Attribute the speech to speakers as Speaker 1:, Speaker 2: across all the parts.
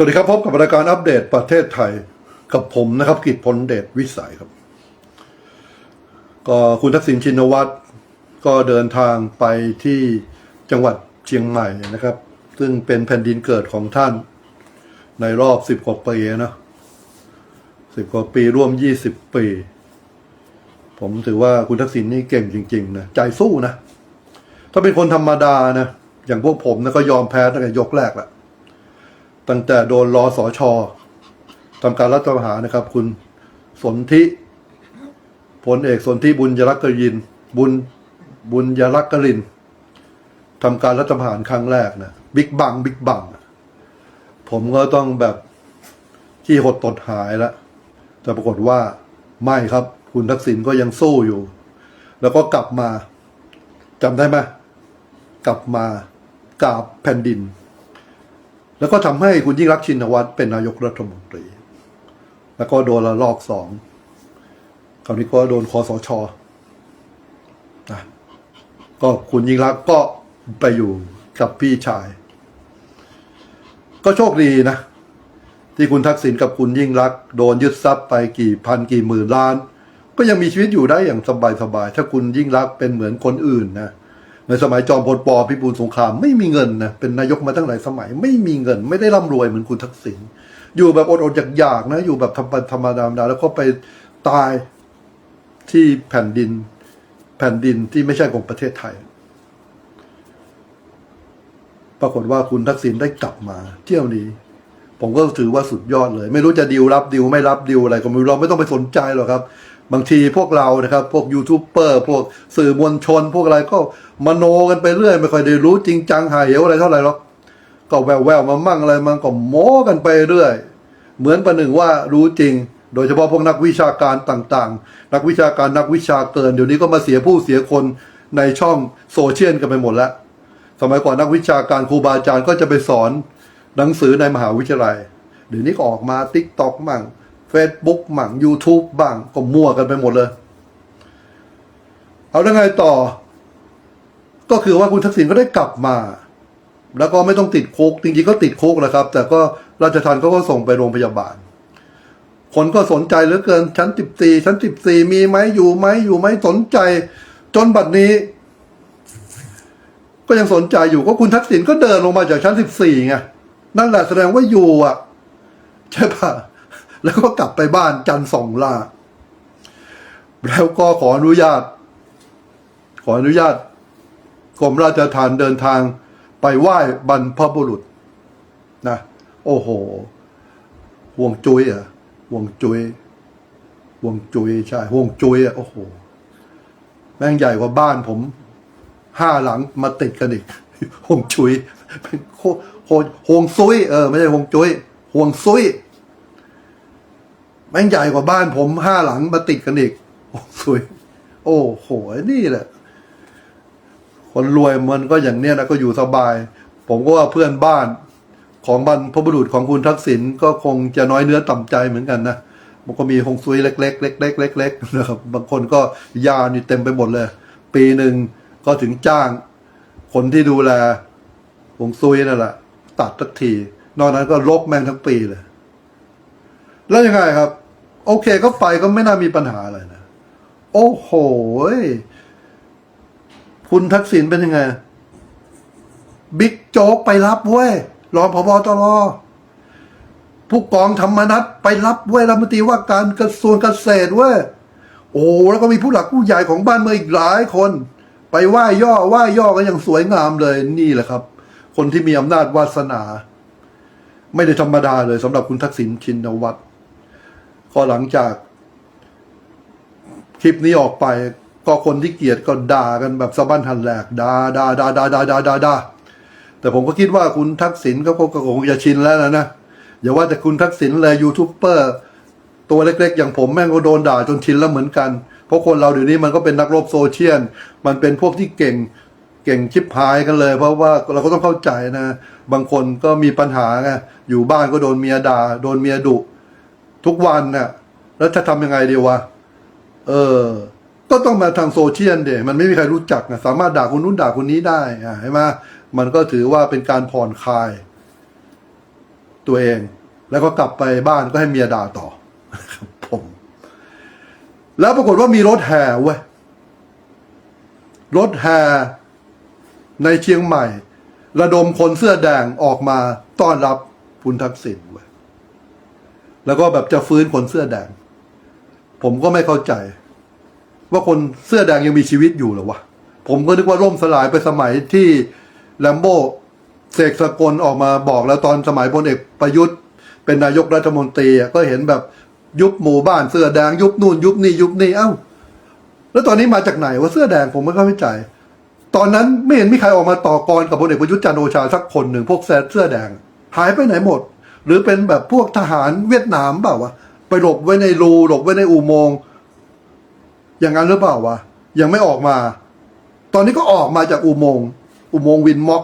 Speaker 1: สวัสดีครับ พบกับรายการอัปเดตประเทศไทยกับผมนะครับ กิจพลเดชวิสัยครับ ก็คุณทักษิณชินวัตรก็เดินทางไปที่จังหวัดเชียงใหม่นะครับ ซึ่งเป็นแผ่นดินเกิดของท่าน ในรอบสิบกว่าปีนะสิบกว่าปีร่วมยี่สิบปี ผมถือว่าคุณทักษิณนี่เก่งจริง ๆ นะ ใจสู้นะ ถ้าเป็นคนธรรมดานะ อย่างพวกผมนะก็ยอมแพ้ตั้งแต่ยกแรกแหละ ตั้งแต่โดนรอสอชอทำการรัฐประหารนะครับ คุณสนธิพลเอกสนธิบุญยรักกริน บุญบุญยรักกรินทำการรัฐประหารครั้งแรกนะบิ๊กบังบิ๊กบังผมก็ต้องแบบที่หดตดหายแล้วแต่ปรากฏว่าไม่ครับ คุณทักษิณก็ยังสู้อยู่ แล้วก็กลับมาจำได้ไหมกลับมากราบแผ่นดิน แล้วก็ทำให้คุณยิ่งรักชินวัตรเป็นนายกรัฐมนตรี แล้วก็โดนละลอกสองคราวนี้ก็โดนคอสชนะก็คุณยิ่งรักก็ไปอยู่กับพี่ชาย ก็โชคดีนะ ที่คุณทักษิณกับคุณยิ่งรัก โดนยึดทรัพย์ไปกี่พันกี่หมื่นล้าน ก็ยังมีชีวิตอยู่ได้อย่างสบายๆถ้าคุณยิ่งรักเป็นเหมือนคนอื่นนะ ในสมัยจอมพลปพิบูลสงครามไม่มีเงินนะเป็นนายกมาตั้งหลายสมัย ไม่มีเงิน ไม่ได้ร่ำรวยเหมือนคุณทักษิณอยู่แบบอดๆอยากๆนะ อยู่แบบธรรมธรรมดามดาแล้วก็ไปตายที่แผ่นดิน แผ่นดินที่ไม่ใช่ของประเทศไทย ปรากฏว่าคุณทักษิณได้กลับมา เที่ยวนี้ ผมก็ถือว่าสุดยอดเลย ไม่รู้จะดิวรับดิวไม่รับดิวอะไรก็ไม่รู้เราไม่ต้องไปสนใจหรอกครับ บางทีพวกเรานะครับ พวกยูทูบเบอร์พวกสื่อมวลชน พวกอะไรก็มโนกันไปเรื่อย ไม่ค่อยได้รู้จริงจังหายเหวอะไรเท่าไหร่หรอกก็แววแววมามั่งอะไรมันก็โม้กันไปเรื่อย เหมือนประหนึ่งว่ารู้จริง โดยเฉพาะพวกนักวิชาการต่างๆ นักวิชาการนักวิชาเกิน เดี๋ยวนี้ก็มาเสียผู้เสียคนในช่องโซเชียลกันไปหมดแล้ว สมัยก่อนนักวิชาการครูบาอาจารย์ก็จะไปสอนหนังสือในมหาวิทยาลัย เดี๋ยวนี้ก็ออกมาติ๊กต็อกมั่ง เฟซบุ๊กมั่ง YouTube บ้างก็มั่วกันไปหมดเลย เอาแล้วไงต่อ ก็คือว่าคุณทักษิณก็ได้กลับมา แล้วก็ไม่ต้องติดคุกจริงๆก็ติดคุกแหละครับ แต่ก็ราชทัณฑ์เขาก็ส่งไปโรงพยาบาล คนก็สนใจเหลือเกิน ชั้นสิบสี่ชั้นสิบสี่มีไหมอยู่ไหมอยู่ไหมสนใจ จนบัดนี้ ก็ยังสนใจอยู่ก็คุณทักษิณก็เดินลงมาจากชั้นสิบสี่ไงนั่นแหละแสดงว่าอยู่อะ ใช่ปะ แล้วก็กลับไปบ้านจันสองลาแล้วก็ขออนุญาต ขออนุญาตกรมราชทานเดินทางไปไหว้บรรพบุรุษนะ โอ้โหห่วงจุยอะห่วงจุยห่วงจุยใช่ห่วงจุยอะโอ้โห แม่งใหญ่กว่าบ้านผมห้าหลังมาติดกันอีกห่วงจุยเป็นโคโคห่วงซุยเออไม่ใช่ห่วงจุยห่วงซุย แม่งใหญ่กว่าบ้านผมห้าหลังมาติดกันอีกห่วงซุยโอ้โหนี่แหละ คนรวยมันก็อย่างเนี้ยนะก็อยู่สบาย ผมก็ว่าเพื่อนบ้านของบรรพบุรุษของคุณทักษิณก็คงจะน้อยเนื้อต่ำใจเหมือนกันนะมันก็มีหงซุยเล็กๆเล็กๆเล็กๆนะครับบางคนก็ยานี่เต็มไปหมดเลย ปีหนึ่งก็ถึงจ้าง คนที่ดูแลหงซุยนั่นแหละตัดสักที นอกนั้นก็ลบแม่งทั้งปีเลย แล้วยังไงครับ โอเคก็ไปก็ไม่น่ามีปัญหาอะไรนะ โอ้โหคุณทักษิณเป็นยังไง บิ๊กโจ๊กไปรับเว้ยรองพบตรผู้กองธรรมนัฐไปรับเว้ยรัฐมนตรีว่าการกระทรวงเกษตรเว้ยโอ้แล้วก็มีผู้หลักผู้ใหญ่ของบ้านเมืองอีกหลายคน ไปไหว้ย่อไหว้ย่อกันอย่างสวยงามเลยนี่แหละครับ คนที่มีอำนาจวาสนา ไม่ได้ธรรมดาเลยสำหรับคุณทักษิณชินวัตร ก็หลังจากคลิปนี้ออกไป ก็คนที่เกลียดก็ด่ากันแบบสะบั้นหันแหลกด่าด่าด่าด่าด่าด่าด่าด่าแต่ผมก็คิดว่าคุณทักษิณก็คงก็คงจะชินแล้วนะนะอย่าว่าแต่คุณทักษิณเลยยูทูบเบอร์ตัวเล็ก ๆ อย่างผมแม่งก็โดนด่าจนชินแล้วเหมือนกัน เพราะคนเราเดี๋ยวนี้มันก็เป็นนักรบโซเชียล มันเป็นพวกที่เก่งเก่งชิบหายกันเลย เพราะว่าเราก็ต้องเข้าใจนะ บางคนก็มีปัญหาไงอยู่บ้านก็โดนเมียด่า โดนเมียดุ ทุกวันน่ะ แล้วจะทำยังไงดีวะ เออ ก็ต้องมาทางโซเชียลเดมันไม่มีใครรู้จักนะสามารถด่าคนนู้นด่าคนนี้ได้อะใช่ไหมมันก็ถือว่าเป็นการผ่อนคลาย ตัวเอง แล้วก็กลับไปบ้านก็ให้เมียด่าต่อผม แล้วปรากฏว่ามีรถแห่เว้ยรถแห่ในเชียงใหม่ ระดมคนเสื้อแดงออกมาต้อนรับคุณทักษิณเว้ย แล้วก็แบบจะฟื้นคนเสื้อแดง ผมก็ไม่เข้าใจ ว่าคนเสื้อแดงยังมีชีวิตอยู่หรอวะ ผมก็นึกว่าร่มสลายไปสมัยที่แลมโบ้เสกสกลออกมาบอกแล้วตอนสมัยพลเอกประยุทธ์ เป็นนายกรัฐมนตรีอะก็เห็นแบบยุบหมู่บ้านเสื้อแดง ยุบนู่น ยุบนี่ยุบนี่เอ้า แล้วตอนนี้มาจากไหนว่าเสื้อแดงผมไม่เข้าใจ ตอนนั้นไม่เห็นมีใครออกมาต่อกรกับพลเอกประยุทธ์จันโอชาสักคนหนึ่งพวกแซดเสื้อแดง หายไปไหนหมด หรือเป็นแบบพวกทหารเวียดนามเปล่าวะไปหลบไว้ในรูหลบไว้ในอุโมงค์อย่างนั้นหรือเปล่าวะยังไม่ออกมา ตอนนี้ก็ออกมาจากอุโมงค์อุโมงค์วินม็อก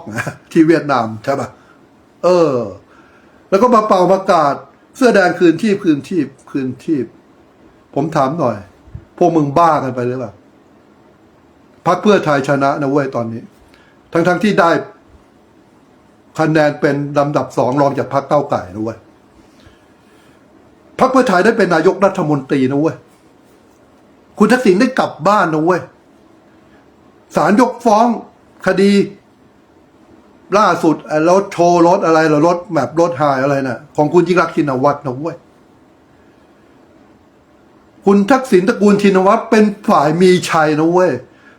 Speaker 1: ที่เวียดนามใช่ปะเออ แล้วก็มาเป่าประกาศ เสื้อแดงคืนชีพคืนชีพคืนชีพผมถามหน่อย พวกมึงบ้ากันไปหรือเปล่าพรรคเพื่อไทยชนะนะเว้ยตอนนี้ ทั้งๆทที่ได้ คะแนนเป็นลำดับสองรองจากพรรคเก้าไก่นะเว้ยพรรคเพื่อไทยได้เป็นนายกรัฐมนตรีนะเว้ยคุณทักษิณได้กลับบ้านนะเว้ยศาลยกฟ้องคดี ล่าสุดรถโชว์รถอะไรหรอรถแบบรถหายอะไรนะ่ะ ของคุณยิ่งรักษ์ชินวัตรนะเว้ยคุณทักษิณตระกูลชินวัตรเป็นฝ่ายมีชัยนะเว้ย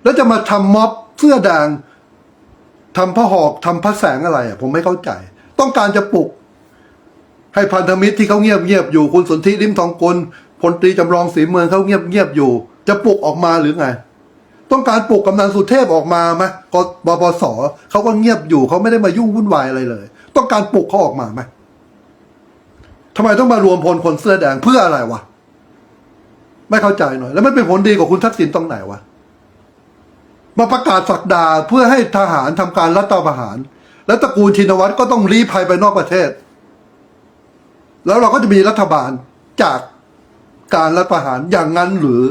Speaker 1: แล้วจะมาทำม็อบเสื้อแดง ทำพระหอกทำพระแสงอะไรอะผมไม่เข้าใจ ต้องการจะปลุก ให้พันธมิตรที่เขาเงียบเงียบอยู่คุณสนธิริมทองกุลพลตรีจำลองศรีเมืองเขาเงียบเงียบอยู่ จะปลุกออกมาหรือไง ต้องการปลุกกำนันสุเทพออกมาไหมกบปสเขาก็เงียบอยู่เขาไม่ได้มายุ่งวุ่นวายอะไรเลย ต้องการปลุกเขาออกมาไหมทำไมต้องมารวมพลคนเสื้อแดงเพื่ออะไรวะไม่เข้าใจหน่อย แล้วมันเป็นผลดีกับคุณทักษิณตรงไหนวะ มาประกาศสักดาเพื่อให้ทหารทำการรัฐประหาร แล้วตระกูลชินวัตรก็ต้องรีภัยไปนอกประเทศ แล้วเราก็จะมีรัฐบาลจากการรัฐประหารอย่างนั้นหรือ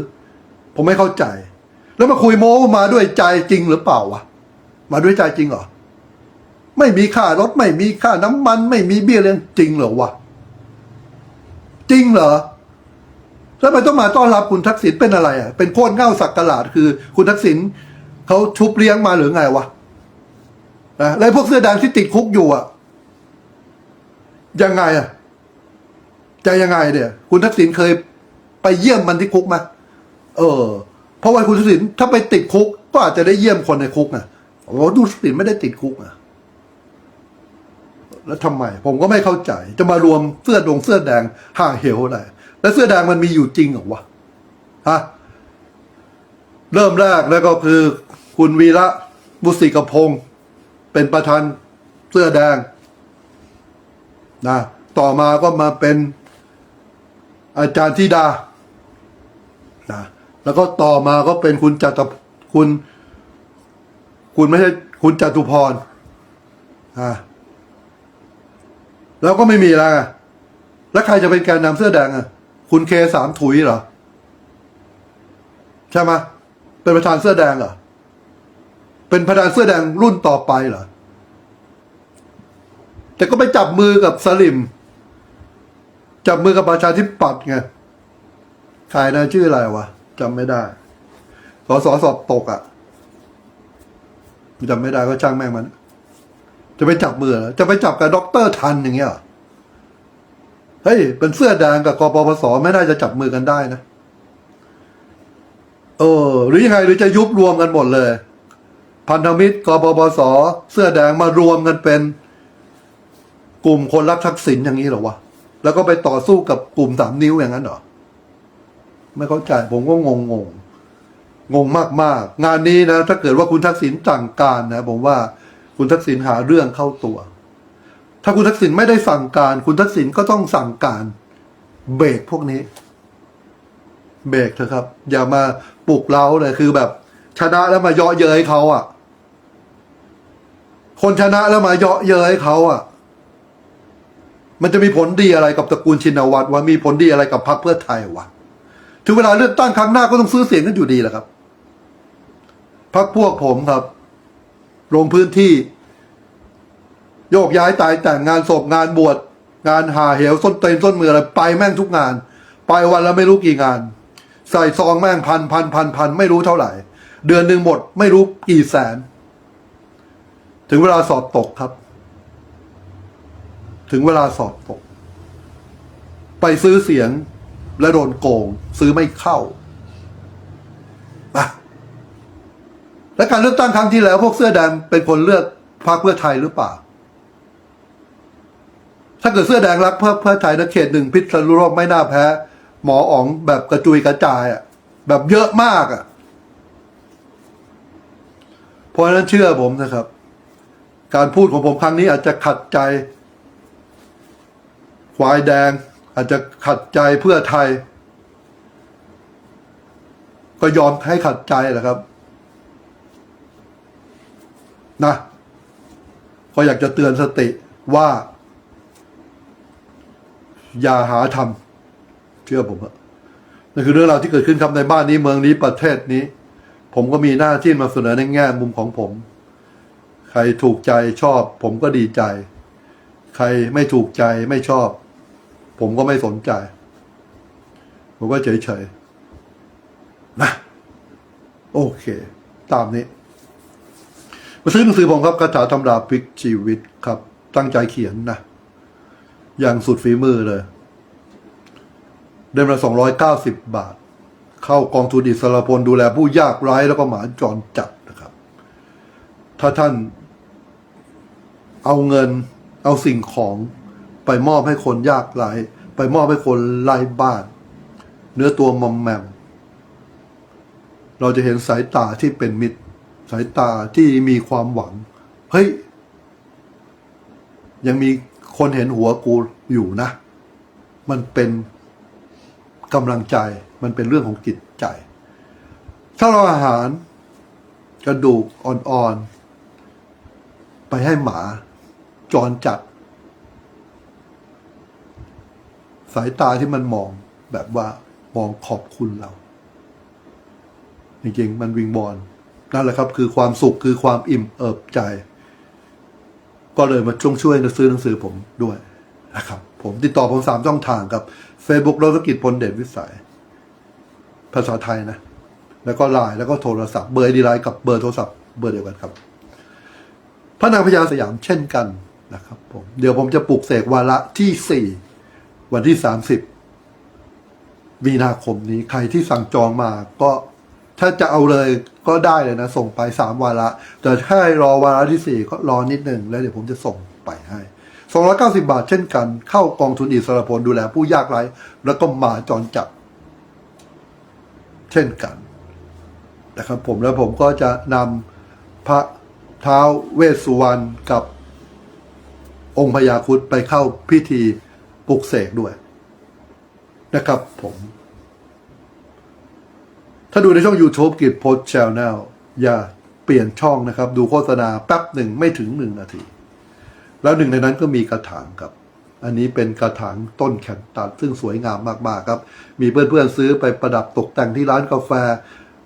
Speaker 1: ผมไม่เข้าใจ แล้วมาคุยโม้มาด้วยใจจริงหรือเปล่าวะมาด้วยใจจริงเหรอไม่มีค่ารถไม่มีค่าน้ำมัน ไม่มีเบี้ยเลี้ยงจริงเหรอวะจริงเหรอแล้วทำไมต้องมาต้อนรับคุณทักษิณเป็นอะไรอะเป็นโคตรเง่าสักกะหลาดคือ คุณทักษิณ เขาชุบเลี้ยงมาหรือไงวะนะแล้วพวกเสื้อแดงที่ติดคุกอยู่อะ ยังไงอะจะยังไงเนี่ย คุณทักษิณเคยไปเยี่ยมมันที่คุกไหมเออ เพราะว่าคุณทักษิณถ้าไปติดคุก ก็อาจจะได้เยี่ยมคนในคุกนะโอ้ดูทักษิณไม่ได้ติดคุกอะแล้วทำไม ผมก็ไม่เข้าใจ จะมารวมเสื้อดงเสื้อแดงห่างเหวอะไรแล้วเสื้อแดงมันมีอยู่จริงเหรอวะฮะ เริ่มแรกแล้วก็คือคุณวีระบุษิกพงศ์เป็นประธานเสื้อแดงนะต่อมาก็มาเป็นอาจารย์ธิดานะแล้วก็ต่อมาก็เป็นคุณจัตคุณ คุณไม่ใช่คุณจตุพรอ่าแล้วก็ไม่มีแล้วไงแล้วใครจะเป็นแกนนำเสื้อแดงอะ คุณเคสามถุยเหรอ ใช่ไหม เป็นประธานเสื้อแดงเหรอ เป็นประธานเสื้อแดงรุ่นต่อไปเหรอ แต่ก็ไปจับมือกับสลิม จับมือกับประชาธิปัตย์ไงใครนะชื่ออะไรวะจำไม่ได้ สอสอสอบตกอะจำไม่ได้ก็ช่างแม่งมัน จะไปจับมือเหรอจะไปจับกับด็อกเตอร์ทันอย่างเงี้ยเหรอเฮ้ย เป็นเสื้อแดงกับกปปสไม่น่าจะจับมือกันได้นะ เออ หรือยังไงหรือจะยุบรวมกันหมดเลย พันธมิตรกปปสเสื้อแดงมารวมกันเป็น กลุ่มคนรักทักษิณอย่างนี้เหรอวะแล้วก็ไปต่อสู้กับกลุ่มสามนิ้วอย่างนั้นเหรอไม่เข้าใจผมก็งงงงงงมากมากงานนี้นะ ถ้าเกิดว่าคุณทักษิณสั่งการนะผมว่าคุณทักษิณหาเรื่องเข้าตัว ถ้าคุณทักษิณไม่ได้สั่งการ คุณทักษิณก็ต้องสั่งการ เบรกพวกนี้ เบรกเถอะครับ อย่ามาปลุกเร้าเลยคือแบบ ชนะแล้วมาเยาะเย้ยเขาอะ คนชนะแล้วมาเยาะเย้ยเขาอะ มันจะมีผลดีอะไรกับตระกูลชินวัตรวะมีผลดีอะไรกับพรรคเพื่อไทยวะถึงเวลาเลือกตั้งครั้งหน้าก็ต้องซื้อเสียงกันอยู่ดีแหละครับพรรคพวกผมครับ ลงพื้นที่ โยกย้ายตายแต่งงานศพงานบวชงานหาเหวส้นเตนส้นมืออะไรไปแม่งทุกงาน ไปวันละไม่รู้กี่งาน ใส่ซองแม่งพันพันพันพันไม่รู้เท่าไหร่ เดือนหนึ่งหมดไม่รู้กี่แสน ถึงเวลาสอบตกครับ ถึงเวลาสอบตก ไปซื้อเสียงและโดนโกง ซื้อไม่เข้าและการเลือกตั้งครั้งที่แล้ว พวกเสื้อแดงเป็นคนเลือกพรรคเพื่อไทยหรือเปล่า ถ้าเกิดเสื้อแดงรักเพื่อเพื่อไทยนะเขตหนึ่งพิษณุโลกไม่น่าแพ้ หมออ๋องแบบกระจุยกระจายอะแบบเยอะมากอะเพราะฉะนั้นเชื่อผมนะครับ การพูดของผมครั้งนี้อาจจะขัดใจควายแดง อาจจะขัดใจเพื่อไทย ก็ยอมให้ขัดใจแหละครับ นะก็อยากจะเตือนสติว่า อย่าหาทำ เชื่อผมอะนั่นคือเรื่องราวที่เกิดขึ้นครับในบ้านนี้เมืองนี้ประเทศนี้ ผมก็มีหน้าที่มาเสนอในแง่มุมของผม ใครถูกใจชอบ ผมก็ดีใจ ใครไม่ถูกใจไม่ชอบ ผมก็ไม่สนใจ ผมก็เฉยๆนะโอเค ตามนี้มาซื้อหนังสือผมครับคาถาตำราพลิกชีวิตครับ ตั้งใจเขียนนะ อย่างสุดฝีมือเลย เดือนละสองร้อยเก้าสิบบาท เข้ากองทุนอิสระพลดูแลผู้ยากไร้แล้วก็หมาจรจัดนะครับ ถ้าท่านเอาเงินเอาสิ่งของไปมอบให้คนยากไร้ไปมอบให้คนไร้บ้าน เนื้อตัวมอมแมม เราจะเห็นสายตาที่เป็นมิตร สายตาที่มีความหวัง เฮ้ย ยังมีคนเห็นหัวกูอยู่นะ มันเป็น กำลังใจมันเป็นเรื่องของจิตใจ ถ้าเราอาหารกระดูกอ่อนๆ ไปให้หมาจรจัด สายตาที่มันมองแบบว่ามองขอบคุณเรา จริงๆ มันวิงบอลนั่นแหละครับ คือความสุขคือความอิ่มเอิบใจ ก็เลยมาช่วงช่วยซื้อหนังสือผมด้วย นะครับ ผมติดต่อผมสามช่องทางครับ Facebook ดรกิจพลเดชวิสัย ภาษาไทยนะ แล้วก็ไลน์แล้วก็โทรศัพท์เบอร์ดีไลน์กับเบอร์โทรศัพท์เบอร์เดียวกันครับ พระนางพญาสยามเช่นกันนะครับผมเดี๋ยวผมจะปลุกเสกวาระที่สี่วันที่สามสิบมีนาคมนี้ใครที่สั่งจองมาก็ถ้าจะเอาเลยก็ได้เลยนะ ส่งไปสามวาระ แต่ถ้ารอวาระที่สี่ก็รอนิดหนึ่งแล้วเดี๋ยวผมจะส่งไปให้ สองร้อยเก้าสิบาทเช่นกัน เข้ากองทุนอิสระพลดูแลผู้ยากไร้ แล้วก็หมาจรจัด เช่นกันนะครับผมแล้วผมก็จะนำพระเท้าเวสสุวรรณกับองค์พญาคุดไปเข้าพิธีปลุกเสกด้วย นะครับผม ถ้าดูในช่อง YouTube กิจโพสชแนลอย่าเปลี่ยนช่องนะครับ ดูโฆษณาแป๊บหนึ่งไม่ถึงหนึ่งนาที แล้วหนึ่งในนั้นก็มีกระถางครับ อันนี้เป็นกระถางต้นแขนตัดซึ่งสวยงามมากๆครับ มีเพื่อนๆซื้อไปประดับตกแต่งที่ร้านกาแฟ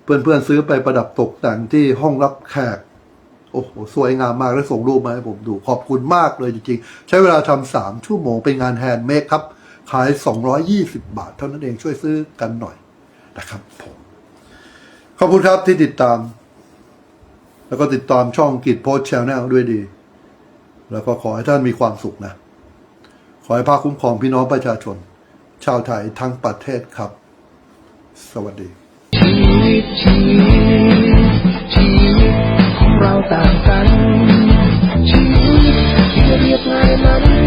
Speaker 1: เพื่อนๆซื้อไปประดับตกแต่งที่ห้องรับแขกโอ้โหสวยงามมากแล้วส่งรูปมาให้ผมดูขอบคุณมากเลยจริงๆ ใช้เวลาทำสามชั่วโมงเป็นงานแฮนด์เมดครับ ขาย 220 บาท เท่านั้นเองช่วยซื้อกันหน่อยนะครับผม ขอบคุณครับที่ติดตาม แล้วก็ติดตามช่องกิจโพสชแนลด้วยดี แล้วก็ขอให้ท่านมีความสุขนะ ขอให้พระคุ้มครองพี่น้องประชาชน ชาวไทยทั้งประเทศครับ สวัสดี
Speaker 2: ชีวิตชีวิตชีวิตของเราต่างกันชีวิตที่เรียบง่ายนั้น